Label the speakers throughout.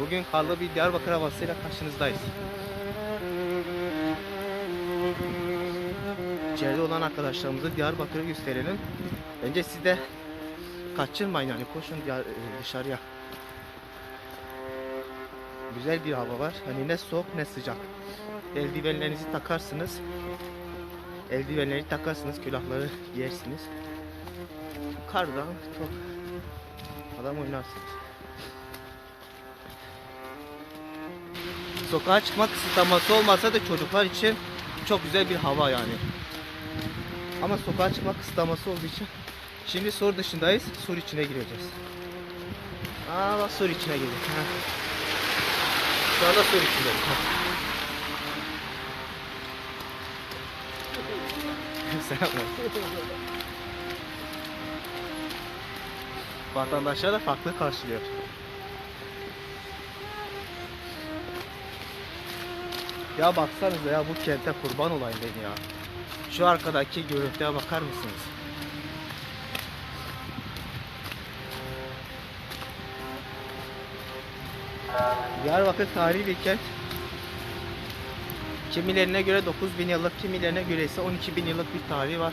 Speaker 1: Bugün karlı bir Diyarbakır havasıyla karşınızdayız. İçeride olan arkadaşlarımızı Diyarbakır'ı gösterelim. Bence siz de kaçırmayın yani koşun e, dışarıya. Güzel bir hava var. Hani ne soğuk ne sıcak. Eldivenlerinizi takarsınız. Eldivenleri takarsınız, külahları giyersiniz. Kardan çok adam oynarsınız. Sokağa çıkmak kısıtlaması olmasa da çocuklar için çok güzel bir hava yani. Ama sokağa çıkmak kısıtlaması olduğu için şimdi sur dışındayız, sur içine gireceğiz. Aa bak sur içine girdik. Ha. Şu anda sur içindeyiz. Vatandaşlar da farklı karşılıyor. Ya baksanıza ya bu kente kurban olayım ben ya. Şu arkadaki görüntüye bakar mısınız? Diyarbakır tarihi bir kent. Kimilerine göre 9000 yıllık, kimilerine göre ise 12000 yıllık bir tarihi var.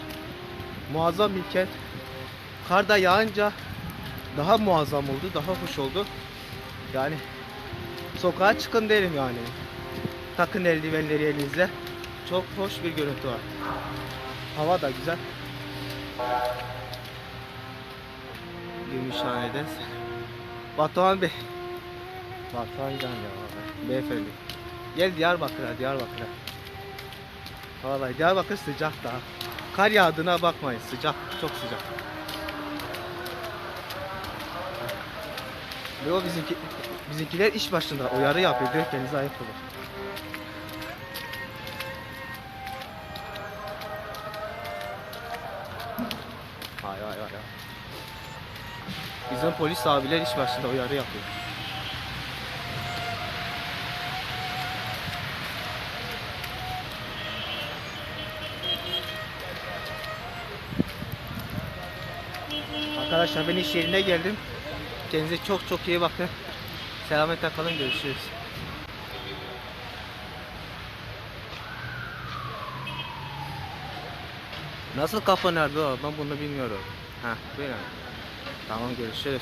Speaker 1: Muazzam bir kent. Kar da yağınca daha muazzam oldu, daha hoş oldu. Yani sokağa çıkın derim yani. Takın eldivenleri elinizle. Çok hoş bir görüntü var. Hava da güzel. Gümüşhane'de. Batuhan Bey. Batuhan Can ya. Beyefendi. Gel Diyarbakır'a, Diyarbakır'a. Vallahi Diyarbakır sıcak da. Kar yağdığına bakmayın. Sıcak, çok sıcak. Ve o bizimki, bizimkiler iş başında uyarı yapıyor. Diyor kendinize ayıp olur. Hay hay. hay. Bizim polis abiler iş başında uyarı yapıyor. Arkadaşlar ben iş yerine geldim. Kendinize çok çok iyi bakın. Selametle kalın görüşürüz. Nasıl nerede o? Ben bunu bilmiyorum. Ha böyle. Tamam görüşürüz.